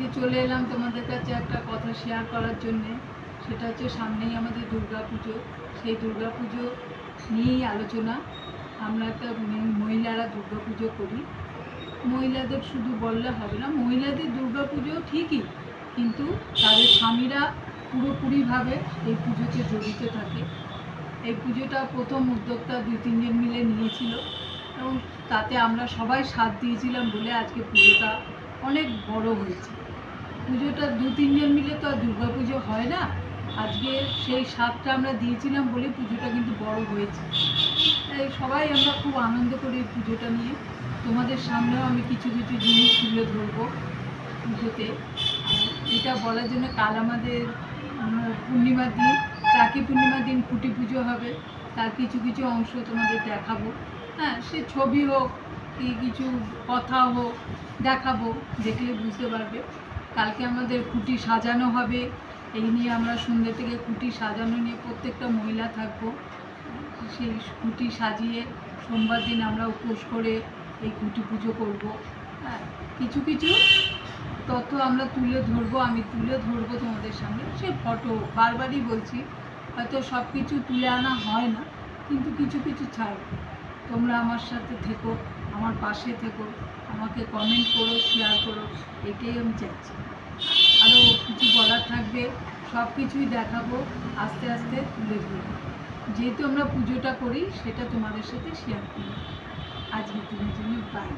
আজকে চলে এলাম তোমাদের কাছে একটা কথা শেয়ার করার জন্যে। সেটা হচ্ছে সামনেই আমাদের দুর্গা পুজো সেই দুর্গা পুজো নিয়েই আলোচনা। আমরা একটা মহিলারা দুর্গা পুজো করি। মহিলাদের শুধু বললে হবে না, মহিলাদের দুর্গা পুজো ঠিকই, কিন্তু তাদের স্বামীরা পুরোপুরিভাবে এই পুজোতে জড়িত থাকে। এই পুজোটা প্রথম উদ্যোক্তা দুই তিনজন মিলে নিয়েছিল এবং তাতে আমরা সবাই সাথ দিয়েছিলাম বলে আজকে পুজোটা অনেক বড় হয়েছে। পুজোটা দু তিনজন মিলে তো আর দুর্গা পুজো হয় না। আজকে সেই স্বাদটা আমরা দিয়েছিলাম বলে পুজোটা কিন্তু বড় হয়েছে। তাই সবাই আমরা খুব আনন্দ করি এই পুজোটা নিয়ে। তোমাদের সামনেও আমি কিছু কিছু জিনিস তুলে ধরবো পুজোতে। এটা বলার জন্য কাল আমাদের পূর্ণিমার দিন রাখি পূর্ণিমার দিন কুটি পুজো হবে, তার কিছু কিছু অংশ তোমাদের দেখাবো। হ্যাঁ সে ছবি হোক কি কিছু কথা হোক, দেখাবো, দেখলে বুঝতে পারবে। কালকে আমাদের খুঁটি সাজানো হবে। এই নিয়ে আমরা সন্ধ্যে থেকে খুঁটি সাজানো নিয়ে প্রত্যেকটা মহিলা থাকব। সেই খুঁটি সাজিয়ে সোমবার দিন আমরা উপোস করে এই খুঁটি পুজো করব। হ্যাঁ কিছু কিছু তথ্য আমরা তুলে ধরবো, আমি তুলে ধরবো তোমাদের সামনে। সে ফটো বারবারই বলছি, হয়তো সব কিছু তুলে আনা হয় না, কিন্তু কিছু কিছু ছাড় তোমরা আমার সাথে থেকো। আমার পাশে থেকো, আমাকে কমেন্ট করো শেয়ার করো, এটাই আমি চাইছি আরও কিছু বলার থাকবে সব কিছুই দেখাবো, আস্তে আস্তে তুলে ধরবো। যেহেতু আমরা পুজোটা করি, সেটা তোমাদের সাথে শেয়ার করি আজকে তুমি জন্য বাই